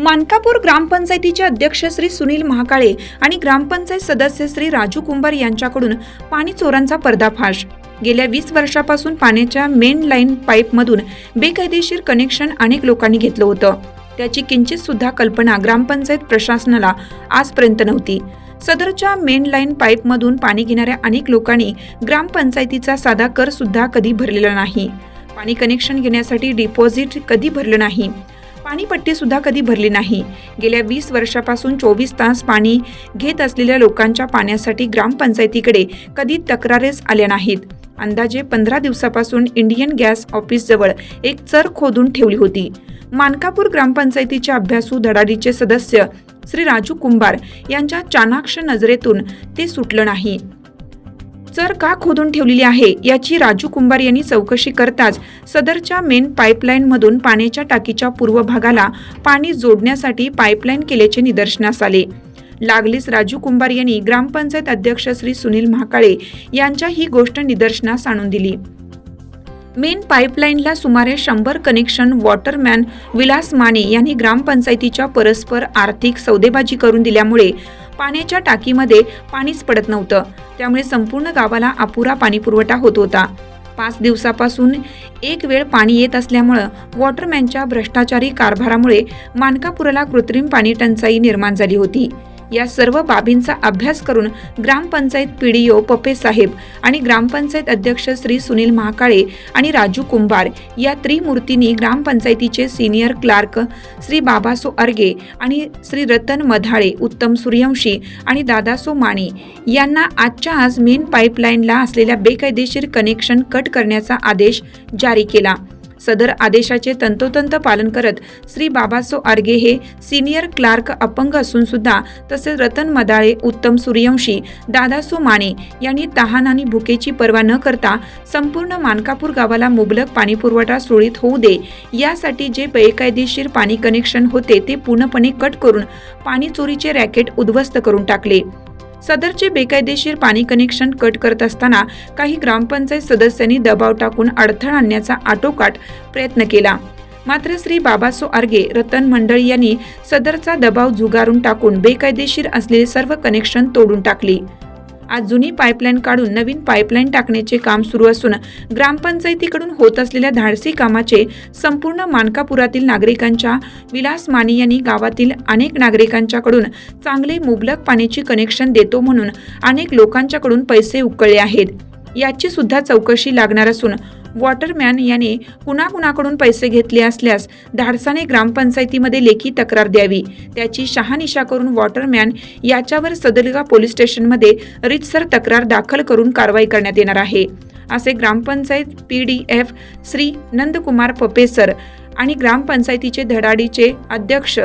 मानकापूर ग्रामपंचायतीचे अध्यक्ष श्री सुनील महाकाळे आणि ग्रामपंचायत सदस्य श्री राजू कुंभार यांच्याकडून पाणी चोरांचा पर्दाफाश. गेल्या वीस वर्षापासून पाण्याच्या मेन लाईन पाईपमधून बेकायदेशीर कनेक्शन अनेक लोकांनी घेतलं होतं. त्याची किंचित सुद्धा कल्पना ग्रामपंचायत प्रशासनाला आजपर्यंत नव्हती. सदरच्या मेन लाईन पाईपमधून पाणी घेणाऱ्या अनेक लोकांनी ग्रामपंचायतीचा साधा कर सुद्धा कधी भरलेला नाही. पाणी कनेक्शन घेण्यासाठी डिपॉझिट कधी भरलं नाही. पाणीपट्टी सुद्धा कधी भरली नाही. गेल्या वीस वर्षापासून चोवीस तास पाणी घेत असलेल्या लोकांच्या पाण्यासाठी ग्रामपंचायतीकडे कधी तक्रारेच आल्या नाहीत. अंदाजे पंधरा दिवसापासून इंडियन गॅस ऑफिसजवळ एक चर खोदून ठेवली होती. मानकापूर ग्रामपंचायतीच्या अभ्यासू धडाडीचे सदस्य श्री राजू कुंभार यांच्या चाणाक्ष नजरेतून ते सुटलं नाही. चर का खोदून ठेवलेली आहे याची राजू कुंभार यांनी चौकशी करताच सदरच्या मेन पाईपलाईनमधून पाण्याच्या टाकीच्या पूर्व भागाला पाणी जोडण्यासाठी पाईपलाईन केल्याचे निदर्शनास आले. लागलीच राजू कुंभार यांनी ग्रामपंचायत अध्यक्ष श्री सुनील महाकाळे यांच्या ही गोष्ट निदर्शनास आणून दिली. मेन पाईपलाईनला सुमारे शंभर कनेक्शन वॉटरमॅन विलास माने यांनी ग्रामपंचायतीच्या परस्पर आर्थिक सौदेबाजी करून दिल्यामुळे पाण्याच्या टाकीमध्ये पाणीच पडत नव्हतं. त्यामुळे संपूर्ण गावाला अपुरा पाणीपुरवठा होत होता. पाच दिवसापासून एक वेळ पाणी येत असल्यामुळं वॉटरमॅनच्या भ्रष्टाचारी कारभारामुळे मानकापुराला कृत्रिम पाणी टंचाई निर्माण झाली होती. या सर्व बाबींचा अभ्यास करून ग्रामपंचायत पीडीओ पपे साहेब आणि ग्रामपंचायत अध्यक्ष श्री सुनील महाकाळे आणि राजू कुंभार या त्रिमूर्तींनी ग्रामपंचायतीचे सिनियर क्लार्क श्री बाबासो अर्गे आणि श्री रतन मधाळे उत्तम सूर्यवंशी आणि दादासो माने यांना आजच्या आज मेन पाईपलाईनला असलेल्या बेकायदेशीर कनेक्शन कट करण्याचा आदेश जारी केला. सदर आदेशाचे तंतोतंत पालन करत श्री बाबासो आर्गे हे सिनियर क्लार्क अपंग असून सुद्धा तसेच रतन मदाळे उत्तम सूर्यवंशी दादासो माने यांनी तहान आणि भुकेची पर्वा न करता संपूर्ण मानकापूर गावाला मुबलक पाणीपुरवठा सुरळीत होऊ दे. यासाठी जे बेकायदेशीर पाणी कनेक्शन होते ते पूर्णपणे कट करून पाणी चोरीचे रॅकेट उद्ध्वस्त करून टाकले. सदरचे बेकायदेशीर पाणी कनेक्शन कट करत असताना काही ग्रामपंचायत सदस्यांनी दबाव टाकून अडथळा आणण्याचा आटोकाट प्रयत्न केला. मात्र श्री बाबासो आर्गे रतन मंडळ यांनी सदरचा दबाव झुगारून टाकून बेकायदेशीर असलेले सर्व कनेक्शन तोडून टाकली. आज जुनी पाईपलाईन काढून नवीन पाईपलाईन टाकण्याचे काम सुरू असून ग्रामपंचायतीकडून होत असलेल्या धाडसी कामाचे संपूर्ण मानकापुरातील नागरिकांच्या विलास माने यांनी गावातील अनेक नागरिकांच्याकडून चांगले मुबलक पाण्याची कनेक्शन देतो म्हणून अनेक लोकांच्याकडून पैसे उकळले आहेत. याची सुद्धा चौकशी लागणार असून वॉटरमॅन याने कुणाकुणाकडून पैसे घेतले असल्यास धाडसाने ग्रामपंचायतीमध्ये लेखी तक्रार द्यावी. त्याची शहानिशा करून वॉटरमॅन याच्यावर सदलगा पोलीस स्टेशनमध्ये रितसर तक्रार दाखल करून कारवाई करण्यात येणार आहे. असे ग्रामपंचायत P D F Shri Nandkumar Papesar आणि ग्रामपंचायतीचे धडाडीचे अध्यक्ष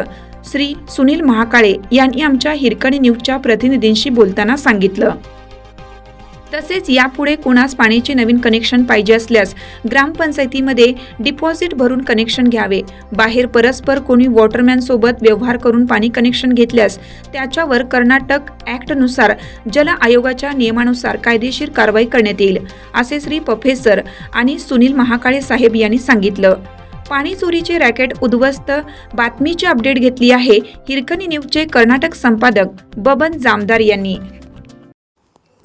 श्री सुनील महाकाळे यांनी आमच्या हिरकणी न्यूजच्या प्रतिनिधींशी बोलताना सांगितलं. तसेच यापुढे कोणास पाण्याचे नवीन कनेक्शन पाहिजे असल्यास ग्रामपंचायतीमध्ये डिपॉझिट भरून कनेक्शन घ्यावे. बाहेर परस्पर कोणी वॉटरमॅन सोबत व्यवहार करून पाणी कनेक्शन घेतल्यास त्याच्यावर कर्नाटक ॲक्टनुसार जल आयोगाच्या नियमानुसार कायदेशीर कारवाई करण्यात येईल असे श्री प्रोफेसर आणि सुनील महाकाळे साहेब यांनी सांगितलं. पाणी चोरीचे रॅकेट उद्ध्वस्त बातमीची अपडेट घेतली आहे हिरकणी न्यूजचे कर्नाटक संपादक बबन जामदार यांनी.